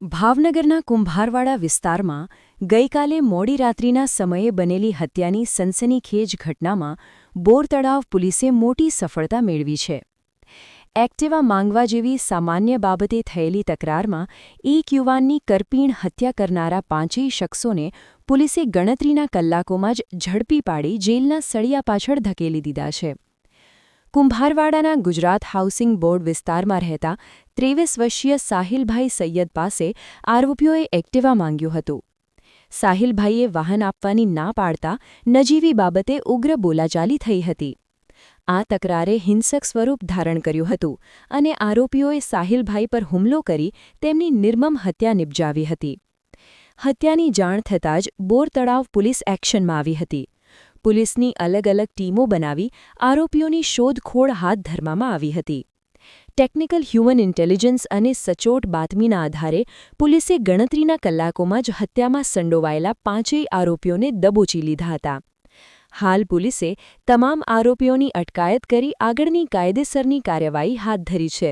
ભાવનગરના કુંભારવાડા વિસ્તારમાં ગઈકાલે મોડી રાત્રિના સમયે બનેલી હત્યાની સનસનીખેજ ઘટનામાં બોરતળાવ પોલીસે મોટી સફળતા મેળવી છે. એક્ટિવા માંગવા જેવી સામાન્ય બાબતે થયેલી તકરારમાં એક યુવાનની કરપીણ હત્યા કરનારા પાંચેય શખ્સોને પોલીસે ગણતરીના કલાકોમાં જ ઝડપી પાડી જેલના સળિયા પાછળ ધકેલી દીધા છે. કુંભારવાડાના ગુજરાત હાઉસિંગ બોર્ડ વિસ્તારમાં રહેતા ત્રેવીસ વર્ષીય સાહિલભાઈ સૈયદ પાસે આરોપીઓએ એક્ટિવા માંગ્યું હતું. સાહિલભાઈએ વાહન આપવાની ના પાડતા નજીવી બાબતે ઉગ્ર બોલાચાલી થઈ હતી. આ તકરારે હિંસક સ્વરૂપ ધારણ કર્યું હતું અને આરોપીઓએ સાહિલભાઈ પર હુમલો કરી તેમની નિર્મમ હત્યા નિપજાવી હતી. હત્યાની જાણ થતાં જ બોર તળાવ પોલીસ એક્શનમાં આવી હતી. પોલીસની અલગ અલગ ટીમો બનાવી આરોપીઓની શોધખોળ હાથ ધરવામાં આવી હતી. ટેકનિકલ હ્યુમન ઇન્ટેલિજન્સ અને સચોટ બાતમીના આધારે પોલીસે ગણતરીના કલાકોમાં જ હત્યામાં સંડોવાયેલા પાંચેય આરોપીઓને દબોચી લીધા હતા. હાલ પોલીસે તમામ આરોપીઓની અટકાયત કરી આગળની કાયદેસરની કાર્યવાહી હાથ ધરી છે.